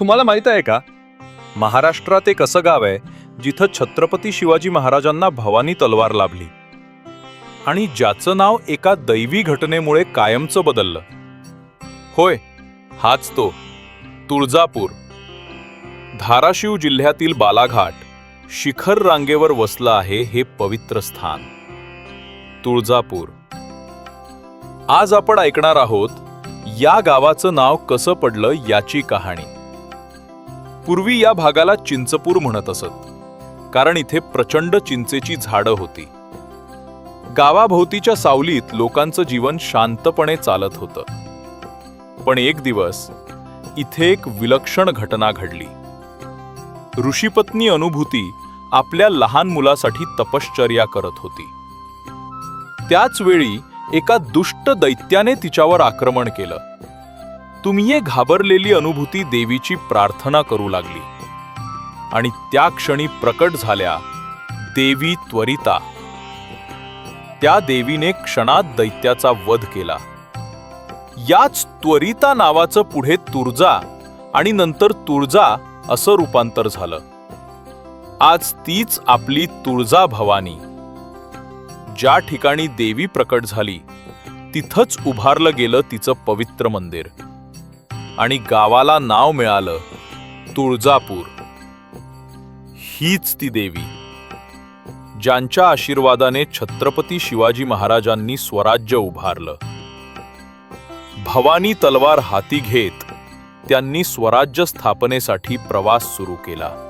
तुम्हाला माहीत आहे का? महाराष्ट्रात एक असं गाव आहे जिथं छत्रपती शिवाजी महाराजांना भवानी तलवार लाभली. आणि ज्याचं नाव एका दैवी घटनेमुळे कायमचं बदललं. होय हाच तो तुळजापूर. धाराशिव जिल्ह्यातील बालाघाट शिखर रांगेवर वसलं आहे हे पवित्र स्थान. तुळजापूर. आज आपण ऐकणार आहोत या गावाचं नाव कसं पडलं याची कहाणी. पूर्वी या भागाला चिंचपूर म्हणत असत कारण इथे प्रचंड चिंचेची झाडं होती. गावाभोवतीच्या सावलीत लोकांचं जीवन शांतपणे चालत होतं. पण एक दिवस इथे एक विलक्षण घटना घडली. ऋषीपत्नी अनुभूती आपल्या लहान मुलासाठी तपश्चर्या करत होती. त्याच वेळी एका दुष्ट दैत्याने तिच्यावर आक्रमण केलं. तुम्ही घाबरलेली अनुभूती देवीची प्रार्थना करू लागली. आणि त्या क्षणी प्रकट झाल्या देवी त्वरिता. त्या देवीने क्षणात दैत्याचा वध केला. याच त्वरिता नावाचं पुढे तुळजा आणि नंतर तुळजा असं रूपांतर झालं. आज तीच आपली तुळजा भवानी. ज्या ठिकाणी देवी प्रकट झाली तिथंच उभारलं गेलं तिचं पवित्र मंदिर. आणि गावाला नाव मिळालं तुळजापूर. हीच ती देवी. ज्यांच्या आशीर्वादाने छत्रपती शिवाजी महाराजांनी स्वराज्य उभारलं. भवानी तलवार हाती घेत त्यांनी स्वराज्य स्थापनेसाठी प्रवास सुरू केला.